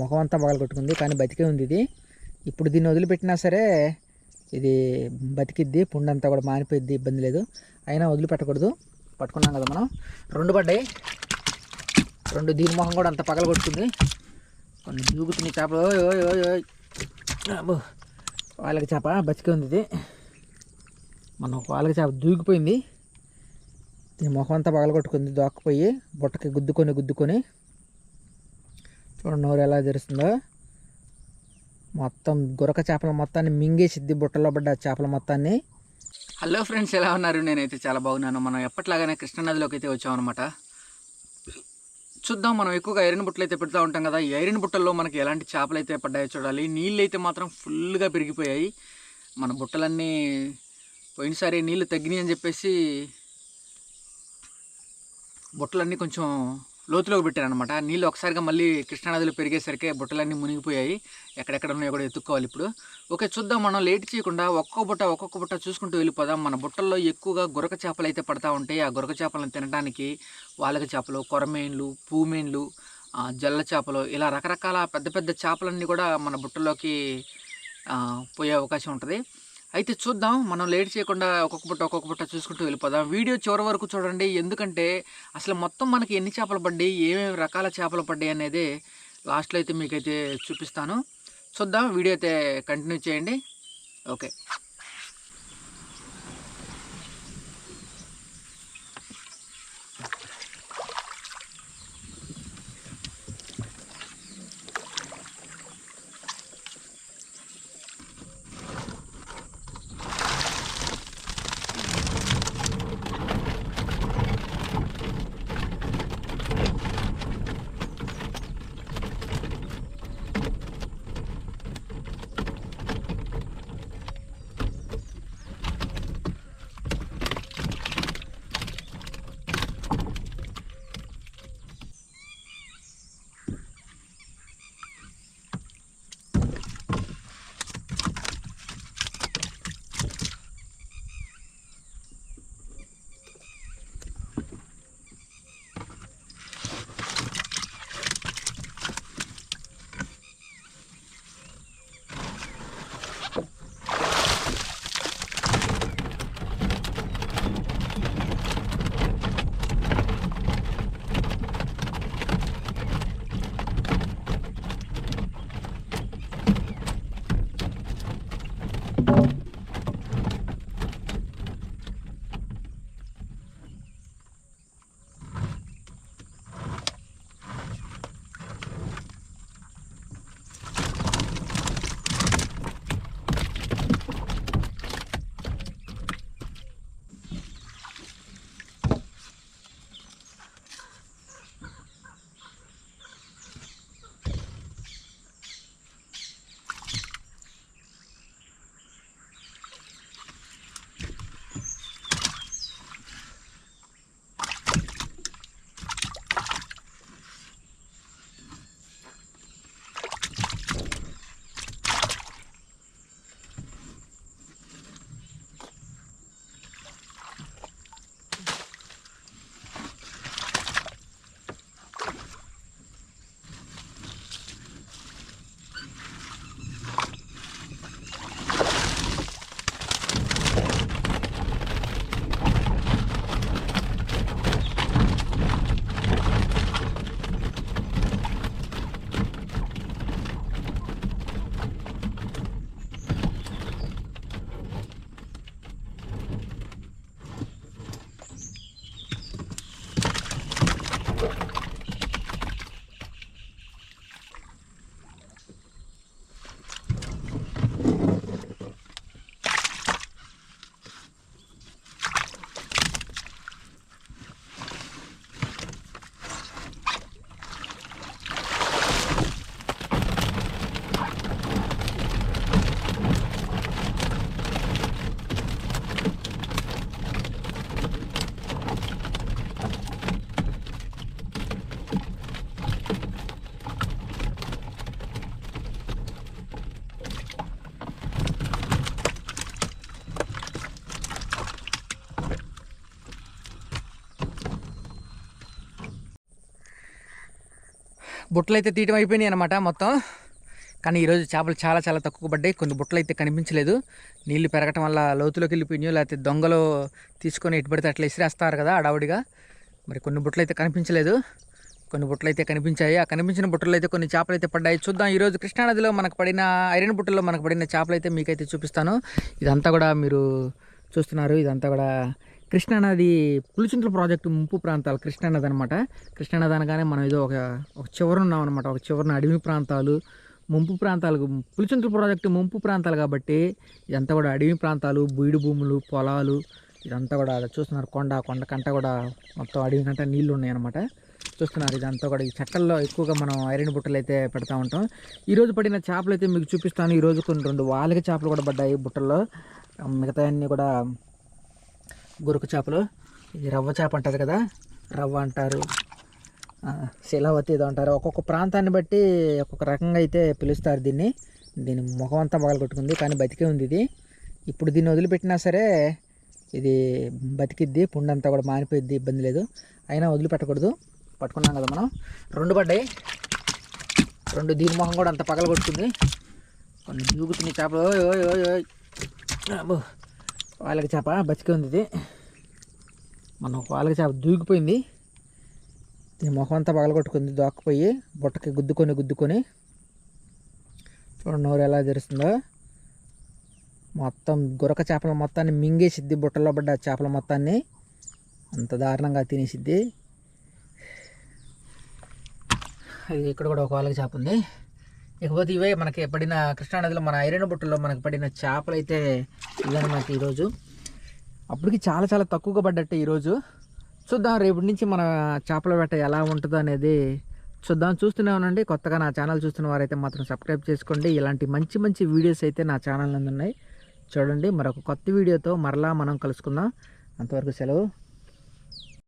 ముఖం అంతా పగల కొట్టుకుంది కానీ బతికే ఉంది ఇది. ఇప్పుడు దీన్ని వదిలిపెట్టినా సరే ఇది బతికిద్ది పుండంతా కూడా మానిపోయిద్ది ఇబ్బంది లేదు. అయినా వదిలిపెట్టకూడదు. పట్టుకున్నాం కదా మనం. రెండు పడ్డాయి. రెండు దీని మొహం కూడా అంత పగల కొట్టుకుంది. కొన్ని దూకుతున్నాయి చేపలు. ఓయ్ వాళ్ళకి చేప బతికే ఉంది ఇది. మనం వాళ్ళకి చేప దూకిపోయింది. దీని ముఖం అంతా పగల కొట్టుకుంది దోక్కపోయి బుట్టకి గుద్దుకొని గుద్దుకొని. చూడండి నోరు ఎలా తెరుస్తుందో. మొత్తం గురక చేపల మొత్తాన్ని మింగేసిద్ది బుట్టలో పడ్డ చేపల మొత్తాన్ని. హలో ఫ్రెండ్స్ ఎలా ఉన్నారు? నేనైతే చాలా బాగున్నాను. మనం ఎప్పట్లాగానే కృష్ణానదిలోకి అయితే వచ్చామన్నమాట చూద్దాం మనం ఎక్కువగా ఐరన్ బుట్టలు అయితే పెడతా ఉంటాం కదా. ఈ ఐరన్ బుట్టల్లో మనకి ఎలాంటి చేపలు అయితే పడ్డాయో చూడాలి. నీళ్ళు అయితే మాత్రం ఫుల్గా పెరిగిపోయాయి. మన బుట్టలన్నీ పోయినసారి నీళ్ళు తగ్గినాయి అని చెప్పేసి బుట్టలన్నీ కొంచెం లోతులోకి పెట్టారు అనమాట నీళ్ళు ఒకసారిగా మళ్ళీ కృష్ణానదిలో పెరిగేసరికి బుట్టలన్నీ మునిగిపోయాయి. ఎక్కడెక్కడ ఉన్నాయో కూడా ఎత్తుక్కోవాలి ఇప్పుడు. ఓకే చూద్దాం. మనం లేట్ చేయకుండా ఒక్కొక్క బుట్ట ఒక్కొక్క బుట్ట చూసుకుంటూ వెళ్ళిపోదాం. మన బుట్టల్లో ఎక్కువగా గురక చేపలు అయితే పడతా ఉంటాయి ఆ గురక చేపలను తినడానికి వాలక చేపలు కొరమేన్లు పూమేన్లు జల్ల చేపలు ఇలా రకరకాల పెద్ద పెద్ద చేపలన్నీ కూడా మన బుట్టలోకి పోయే అవకాశం ఉంటుంది. అయితే చూద్దాం మనం లేట్ చేయకుండా ఒక్కొక్క పుట్ట ఒక్కొక్క పుట్ట చూసుకుంటూ వెళ్ళిపోదాం. వీడియో చివరి వరకు చూడండి. ఎందుకంటే అసలు మొత్తం మనకి ఎన్ని చేపలు పడ్డాయి ఏమేమి రకాల చేపలు పడ్డాయి అనేది లాస్ట్లో అయితే మీకైతే చూపిస్తాను. చూద్దాం వీడియో అయితే కంటిన్యూ చేయండి. ఓకే. Thank you. బుట్టలు అయితే తీయటం అయిపోయినాయి అనమాట మొత్తం. కానీ ఈరోజు చేపలు చాలా చాలా తక్కువ పడ్డాయి. కొన్ని బుట్టలు అయితే కనిపించలేదు. నీళ్ళు పెరగటం వల్ల లోతులోకి వెళ్ళిపోయినాయో లేకపోతే దొంగలు తీసుకొని ఎటు పడితే అట్లా ఇసిరేస్తారు కదా అడావుడిగా మరి కొన్ని బుట్టలు అయితే కనిపించలేదు. కొన్ని బుట్టలు అయితే కనిపించాయి. ఆ కనిపించిన బుట్టలు అయితే కొన్ని చేపలు అయితే పడ్డాయి. చూద్దాం ఈరోజు కృష్ణానదిలో మనకు పడిన ఐరన్ బుట్టల్లో మనకు పడిన చేపలు అయితే మీకైతే చూపిస్తాను. ఇదంతా కూడా మీరు చూస్తున్నారు. ఇదంతా కూడా కృష్ణానది పులిచింతల ప్రాజెక్టు ముంపు ప్రాంతాలు కృష్ణానది అనమాట కృష్ణానది అనగానే మనం ఏదో ఒక ఒక చివరన ఉన్నాం అనమాట ఒక చివరన అడవి ప్రాంతాలు ముంపు ప్రాంతాలు పులిచింతల ప్రాజెక్టు ముంపు ప్రాంతాలు కాబట్టి ఇదంతా కూడా అడవి ప్రాంతాలు బీడు భూములు పొలాలు ఇదంతా కూడా చూస్తున్నారు. కొండ కొండ కంట కూడా మొత్తం అడవి కంట నీళ్ళు ఉన్నాయన్నమాట చూస్తున్నారు ఇదంతా కూడా ఈ చెక్కల్లో ఎక్కువగా మనం ఐరన్ బుట్టలు అయితే పెడతా ఉంటాం. ఈరోజు పడిన చేపలు అయితే మీకు చూపిస్తాను. ఈరోజు కొన్ని రెండు వాళ్ళకి చేపలు కూడా పడ్డాయి బుట్టల్లో. మిగతా అన్నీ కూడా గురుకు చేపలు. ఇది రవ్వ చేప అంటారు కదా. రవ్వ అంటారు. శిలావతి ఏదో అంటారు. ఒక్కొక్క ప్రాంతాన్ని బట్టి ఒక్కొక్క రకంగా అయితే పిలుస్తారు దీన్ని. దీని ముఖం అంతా పగలగొట్టుకుంది కానీ బతికే ఉంది ఇది. ఇప్పుడు దీన్ని వదిలిపెట్టినా సరే ఇది బతికిద్ది పుండంతా కూడా మానిపోయిద్ది ఇబ్బంది లేదు. అయినా వదిలిపెట్టకూడదు. పట్టుకున్నాం కదా మనం. రెండు పడ్డాయి. రెండు దీని ముఖం కూడా అంత పగలగొట్టుకుంది కొన్ని దూకుతున్నాయి చేపలు. ఓయ్ ఓయ్ ఓయ్ ఓయ్. వాళ్ళకి చేప బతికి ఉంది ఇది మన వాళ్ళకి చేప దూకిపోయింది. దీని ముఖం అంతా పగలగొట్టుకుంది దోక్కపోయి బుట్టకి గుద్దుకొని గుద్దుకొని. చూడండి నోరు ఎలా తెరుస్తుందో. మొత్తం గురక చేపల మొత్తాన్ని మింగేసిద్ది బుట్టలో పడ్డ చేపల మొత్తాన్ని. అంత దారుణంగా తినేసిద్ది. ఇక్కడ కూడా ఒక వాళ్ళకి చేప ఉంది. ఇకపోతే ఇవే మనకి పడిన కృష్ణానదిలో మన ఐరన్ బుట్టలో మనకు పడిన చేపలు అయితే ఇవన్నమాట ఈరోజు. అప్పటికి చాలా చాలా తక్కువగా పడ్డట్టే ఈరోజు. చూద్దాం రేపటి నుంచి మన చేపల వేట ఎలా ఉంటుందో అనేది చూద్దాం. చూస్తూనే ఉండండి. కొత్తగా నా ఛానల్ చూస్తున్న వారైతే మాత్రం సబ్స్క్రైబ్ చేసుకోండి. ఇలాంటి మంచి మంచి వీడియోస్ అయితే నా ఛానల్ నందు ఉన్నాయి. చూడండి మరొక కొత్త వీడియోతో మరలా మనం కలుసుకుందాం. అంతవరకు సెలవు.